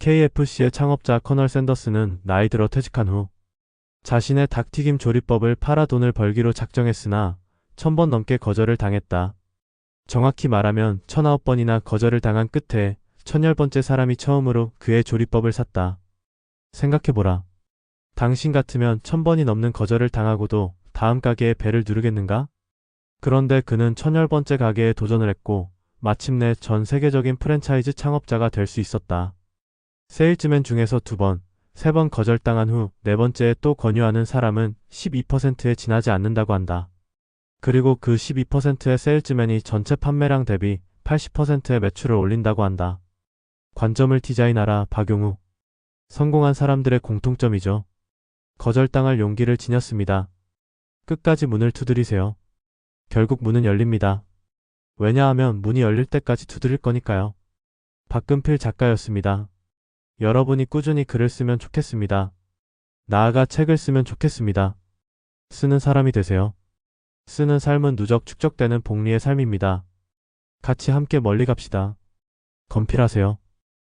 KFC의 창업자 커널 샌더스는 나이 들어 퇴직한 후 자신의 닭튀김 조리법을 팔아 돈을 벌기로 작정했으나 천번 넘게 거절을 당했다. 정확히 말하면 천아홉 번이나 거절을 당한 끝에 천열 번째 사람이 처음으로 그의 조리법을 샀다. 생각해보라. 당신 같으면 천 번이 넘는 거절을 당하고도 다음 가게에 배를 누르겠는가? 그런데 그는 천열 번째 가게에 도전을 했고 마침내 전 세계적인 프랜차이즈 창업자가 될 수 있었다. 세일즈맨 중에서 두 번, 세 번 거절당한 후 네 번째에 또 권유하는 사람은 12%에 지나지 않는다고 한다. 그리고 그 12%의 세일즈맨이 전체 판매량 대비 80%의 매출을 올린다고 한다. 관점을 디자인하라 박용우. 성공한 사람들의 공통점이죠. 거절당할 용기를 지녔습니다. 끝까지 문을 두드리세요. 결국 문은 열립니다. 왜냐하면 문이 열릴 때까지 두드릴 거니까요. 박근필 작가였습니다. 여러분이 꾸준히 글을 쓰면 좋겠습니다. 나아가 책을 쓰면 좋겠습니다. 쓰는 사람이 되세요. 쓰는 삶은 누적 축적되는 복리의 삶입니다. 같이 함께 멀리 갑시다. 건필하세요.